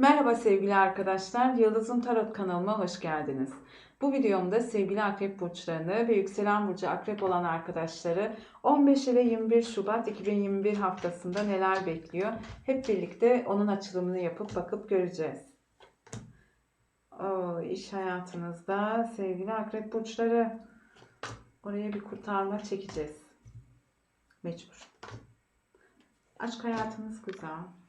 Merhaba sevgili arkadaşlar, Yıldız'ın Tarot kanalıma hoş geldiniz. Bu videomda sevgili akrep burçlarını ve yükselen burcu akrep olan arkadaşları 15 ile 21 Şubat 2021 haftasında neler bekliyor? Hep birlikte onun açılımını yapıp bakıp göreceğiz. Oo, iş hayatınızda sevgili akrep burçları oraya bir kurtarma çekeceğiz. Mecbur. Aşk hayatınız güzel.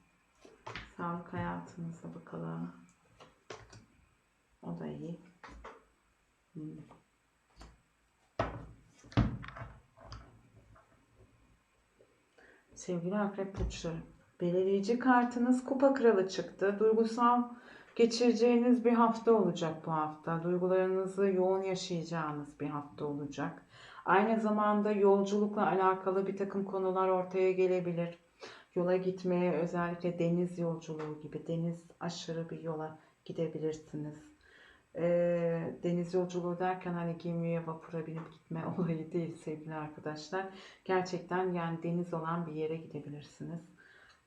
Sağlık hayatınıza bakalım. O da iyi. Hmm. Sevgili akrep burçları. Belirleyici kartınız kupa kralı çıktı. Duygusal geçireceğiniz bir hafta olacak bu hafta. Duygularınızı yoğun yaşayacağınız bir hafta olacak. Aynı zamanda yolculukla alakalı bir takım konular ortaya gelebilir yola gitmeye özellikle deniz yolculuğu gibi deniz aşırı bir yola gidebilirsiniz. Ee, deniz yolculuğu derken hani gemiye vapura binip gitme olayı değil sevgili arkadaşlar. Gerçekten yani deniz olan bir yere gidebilirsiniz.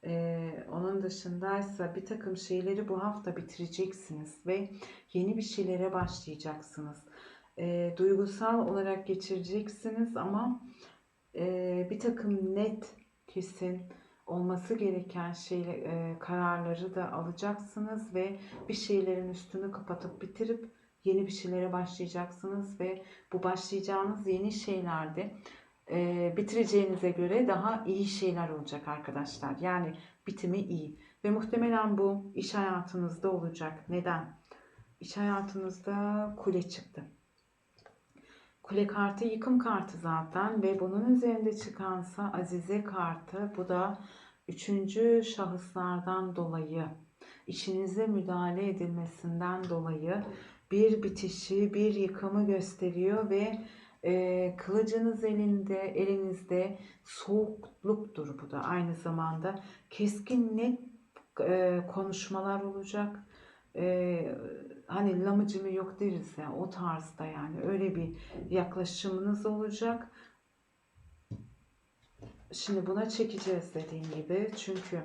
Ee, onun dışındaysa bir takım şeyleri bu hafta bitireceksiniz ve yeni bir şeylere başlayacaksınız. Ee, duygusal olarak geçireceksiniz ama e, bir takım net, kesin, olması gereken şey e, kararları da alacaksınız ve bir şeylerin üstünü kapatıp bitirip yeni bir şeylere başlayacaksınız ve bu başlayacağınız yeni şeylerde e, bitireceğinize göre daha iyi şeyler olacak arkadaşlar. Yani bitimi iyi ve muhtemelen bu iş hayatınızda olacak. Neden? İş hayatınızda kule çıktı. Kule kartı yıkım kartı zaten ve bunun üzerinde çıkansa Azize kartı. Bu da üçüncü şahıslardan dolayı işinize müdahale edilmesinden dolayı bir bitişi, bir yıkımı gösteriyor ve e, kılıcınız elinde, elinizde soğukluktur bu da aynı zamanda. Keskin net e, konuşmalar olacak. E, hani lamıcımı yok deriz ya o tarzda yani öyle bir yaklaşımınız olacak. Şimdi buna çekeceğiz dediğim gibi çünkü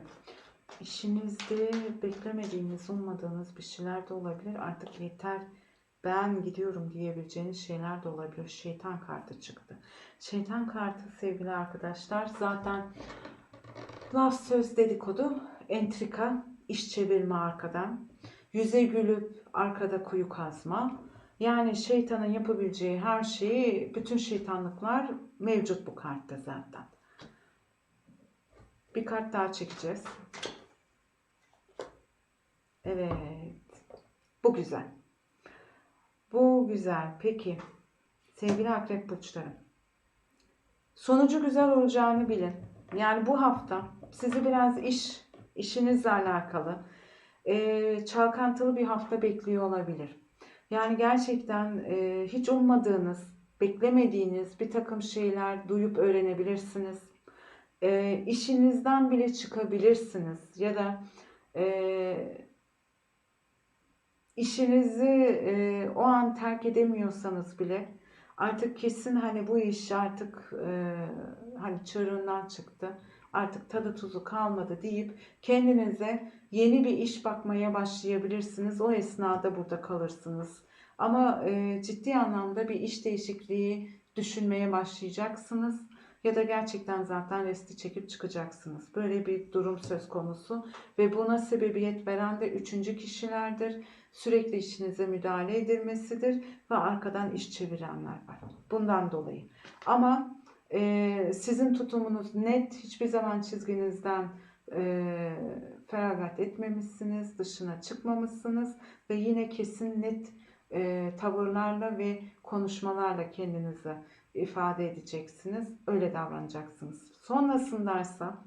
işinizde beklemediğiniz, ummadığınız bir şeyler de olabilir. Artık yeter ben gidiyorum diyebileceğiniz şeyler de olabilir. Şeytan kartı çıktı. Şeytan kartı sevgili arkadaşlar zaten laf söz dedikodu, entrika, iş çevirme arkadan, yüze gülüp arkada kuyu kazma. Yani şeytanın yapabileceği her şeyi, bütün şeytanlıklar mevcut bu kartta zaten. Bir kart daha çekeceğiz. Evet. Bu güzel. Bu güzel. Peki. Sevgili akrep burçları. Sonucu güzel olacağını bilin. Yani bu hafta sizi biraz iş, işinizle alakalı e, çalkantılı bir hafta bekliyor olabilir. Yani gerçekten e, hiç ummadığınız, beklemediğiniz bir takım şeyler duyup öğrenebilirsiniz. E, işinizden bile çıkabilirsiniz ya da e, işinizi e, o an terk edemiyorsanız bile artık kesin hani bu iş artık e, hani çığırından çıktı artık tadı tuzu kalmadı deyip kendinize yeni bir iş bakmaya başlayabilirsiniz. O esnada burada kalırsınız. Ama e, ciddi anlamda bir iş değişikliği düşünmeye başlayacaksınız. Ya da gerçekten zaten resti çekip çıkacaksınız. Böyle bir durum söz konusu. Ve buna sebebiyet veren de üçüncü kişilerdir. Sürekli işinize müdahale edilmesidir. Ve arkadan iş çevirenler var. Bundan dolayı. Ama e, sizin tutumunuz net. Hiçbir zaman çizginizden e, feragat etmemişsiniz. Dışına çıkmamışsınız. Ve yine kesin net e, tavırlarla ve konuşmalarla kendinizi ifade edeceksiniz. Öyle davranacaksınız. Sonrasındaysa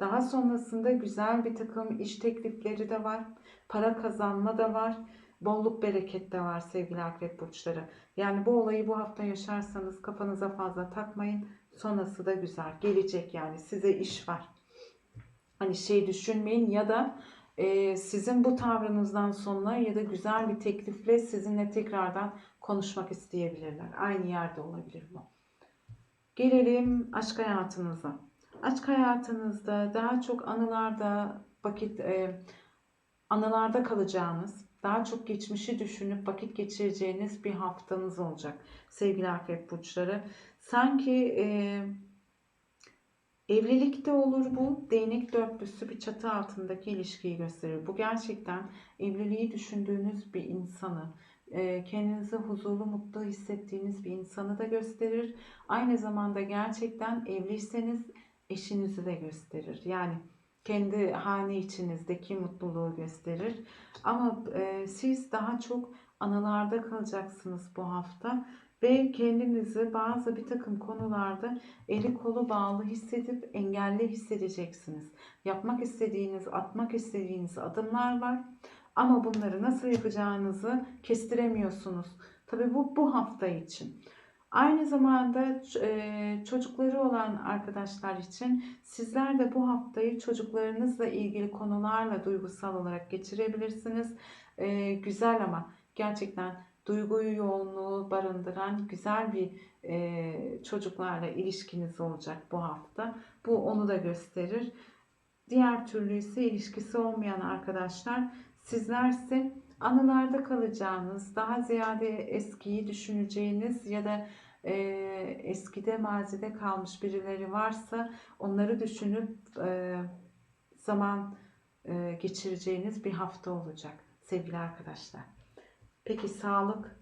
daha sonrasında güzel bir takım iş teklifleri de var. Para kazanma da var. Bolluk bereket de var sevgili akrep burçları. Yani bu olayı bu hafta yaşarsanız kafanıza fazla takmayın. Sonrası da güzel. Gelecek yani size iş var. Hani şey düşünmeyin ya da e, sizin bu tavrınızdan sonra ya da güzel bir teklifle sizinle tekrardan konuşmak isteyebilirler. Aynı yerde olabilir bu. Gelelim aşk hayatınıza. Aşk hayatınızda daha çok anılarda vakit e, anılarda kalacağınız, daha çok geçmişi düşünüp vakit geçireceğiniz bir haftanız olacak sevgili akrep burçları. Sanki e, evlilikte olur bu. Değnek dörtlüsü bir çatı altındaki ilişkiyi gösterir. Bu gerçekten evliliği düşündüğünüz bir insanı, e, kendinizi huzurlu, mutlu hissettiğiniz bir insanı da gösterir. Aynı zamanda gerçekten evliyseniz eşinizi de gösterir. Yani kendi hane içinizdeki mutluluğu gösterir. Ama e, siz daha çok anılarda kalacaksınız bu hafta ve kendinizi bazı bir takım konularda eli kolu bağlı hissedip engelli hissedeceksiniz. Yapmak istediğiniz, atmak istediğiniz adımlar var. Ama bunları nasıl yapacağınızı kestiremiyorsunuz. Tabii bu bu hafta için. Aynı zamanda e, çocukları olan arkadaşlar için sizler de bu haftayı çocuklarınızla ilgili konularla duygusal olarak geçirebilirsiniz. E, güzel ama gerçekten duyguyu yoğunluğu barındıran güzel bir e, çocuklarla ilişkiniz olacak bu hafta. Bu onu da gösterir. Diğer türlü ise ilişkisi olmayan arkadaşlar sizlerse anılarda kalacağınız, daha ziyade eskiyi düşüneceğiniz ya da e, eskide mazide kalmış birileri varsa onları düşünüp e, zaman e, geçireceğiniz bir hafta olacak sevgili arkadaşlar. Peki sağlık?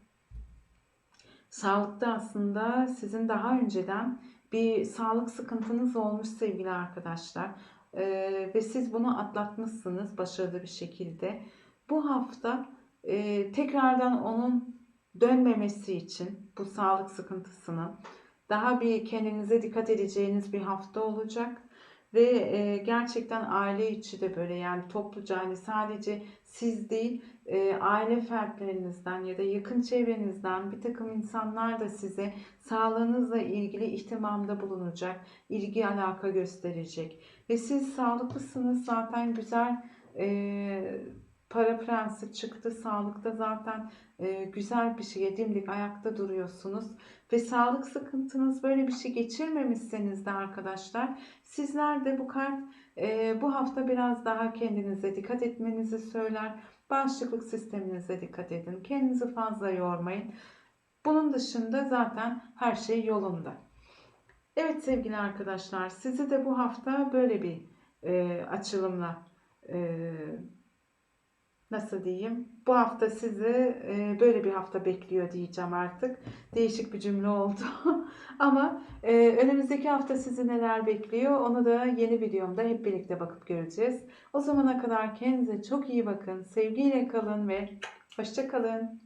Sağlıkta aslında sizin daha önceden bir sağlık sıkıntınız olmuş sevgili arkadaşlar. Ee, ve siz bunu atlatmışsınız başarılı bir şekilde. Bu hafta e, tekrardan onun dönmemesi için bu sağlık sıkıntısının daha bir kendinize dikkat edeceğiniz bir hafta olacak. Ve e, gerçekten aile içi de böyle yani topluca hani sadece siz değil e, aile fertlerinizden ya da yakın çevrenizden bir takım insanlar da size sağlığınızla ilgili ihtimamda bulunacak, ilgi alaka gösterecek. Ve siz sağlıklısınız zaten güzel e, para prensi çıktı. Sağlıkta zaten e, güzel bir şeye dimdik ayakta duruyorsunuz. Ve sağlık sıkıntınız böyle bir şey geçirmemişseniz de arkadaşlar sizler de bu kart e, bu hafta biraz daha kendinize dikkat etmenizi söyler. Bağışıklık sisteminize dikkat edin. Kendinizi fazla yormayın. Bunun dışında zaten her şey yolunda. Evet sevgili arkadaşlar sizi de bu hafta böyle bir e, açılımla e, nasıl diyeyim bu hafta sizi e, böyle bir hafta bekliyor diyeceğim artık. Değişik bir cümle oldu. Ama e, önümüzdeki hafta sizi neler bekliyor onu da yeni videomda hep birlikte bakıp göreceğiz. O zamana kadar kendinize çok iyi bakın. Sevgiyle kalın ve hoşça kalın.